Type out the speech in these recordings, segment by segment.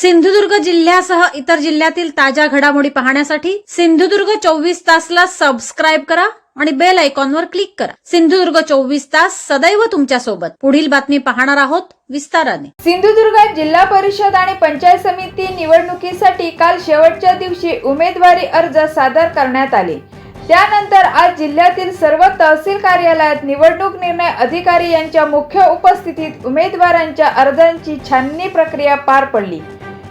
सिंधुदुर्ग जिल्ह्यासह इतर जिल्ह्यातील ताज्या घडामोडी पाहण्यासाठी सिंधुदुर्ग चोवीस तासला सबस्क्राईब करा आणि बेल आयकॉनवर क्लिक करा. सिंधुदुर्ग चोवीस तास सदैव तुमच्यासोबत. पुढील बातमी पाहणार आहोत विस्ताराने. सिंधुदुर्गात जिल्हा परिषद आणि पंचायत समिती निवडणुकीसाठी काल शेवटच्या दिवशी उमेदवारी अर्ज सादर करण्यात आले. त्यानंतर आज जिल्ह्यातील सर्व तहसील कार्यालयात निवडणूक निर्णय अधिकारी यांच्या मुख्य उपस्थितीत उमेदवारांच्या अर्जांची छाननी प्रक्रिया पार पडली.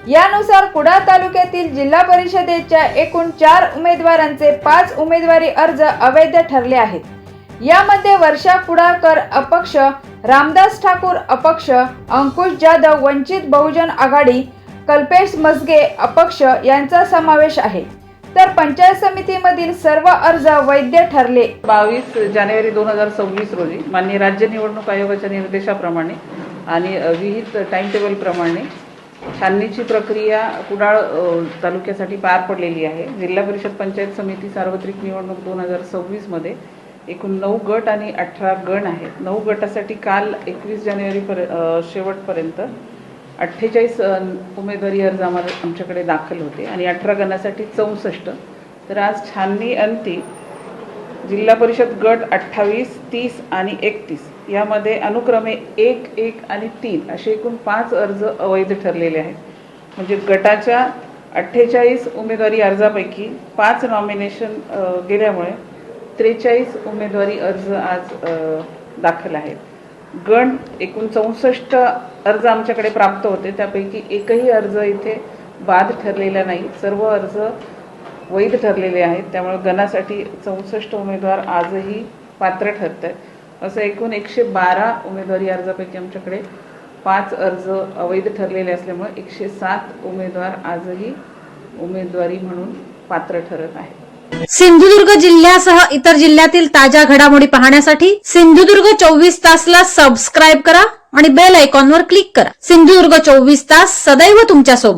यानुसार कुडाळ तालुक्यातील जिल्हा परिषदेच्या एकूण चार उमेदवारांचे पाच उमेदवारी अर्ज अवैध ठरले आहेत. यामध्ये वर्षा कुडाळकर अपक्ष रामदास ठाकूर अपक्ष अंकुश जाधव वंचित बहुजन आघाडी कल्पेश मजगे अपक्ष यांचा समावेश आहे. तर पंचायत समितीमधील सर्व अर्ज वैध ठरले. बावीस जानेवारी दोन हजार सव्वीस रोजी माननीय राज्य निवडणूक आयोगाच्या निर्देशाप्रमाणे आणि विहित टाइम टेबलप्रमाणे छाननीची प्रक्रिया कुडाळ तालुक्यासाठी पार पडलेली आहे. जिल्हा परिषद पंचायत समिती सार्वत्रिक निवडणूक दोन हजार सव्वीसमध्ये एकूण नऊ गट आणि अठरा गण आहेत. नऊ गटासाठी काल एकवीस जानेवारी शेवटपर्यंत अठ्ठेचाळीस उमेदवारी अर्ज आम्हाला आमच्याकडे दाखल होते आणि अठरा गणासाठी चौसष्ट. तर आज छाननी अंती जिल्हा परिषद गट अठ्ठावीस तीस आणि एकतीस. यामध्ये अनुक्रमे एक एक आणि तीन असे एकूण पाच अर्ज अवैध ठरलेले आहेत. म्हणजे गटाच्या अठ्ठेचाळीस उमेदवारी अर्जापैकी पाच नॉमिनेशन गेल्यामुळे त्रेचाळीस उमेदवारी अर्ज आज दाखल आहेत. गण एकूण चौसष्ट अर्ज आमच्याकडे प्राप्त होते. त्यापैकी एकही अर्ज इथे बाद ठरलेला नाही. सर्व अर्ज वैध ठरलेले आहेत. त्यामुळे गणासाठी चौसष्ट उमेदवार आजही पात्र ठरत आहेत असं एकूण एकशे बारा उमेदवारी अर्जापैकी आमच्याकडे पाच अर्ज अवैध ठरलेले असल्यामुळे एकशे सात उमेदवार आजही उमेदवारी म्हणून पात्र ठरत आहेत. सिंधुदुर्ग जिल्ह्यासह इतर जिल्ह्यातील ताज्या घडामोडी पाहण्यासाठी सिंधुदुर्ग चोवीस तासला सबस्क्राईब करा आणि बेल आयकॉनवर क्लिक करा. सिंधुदुर्ग चोवीस तास सदैव तुमच्यासोबत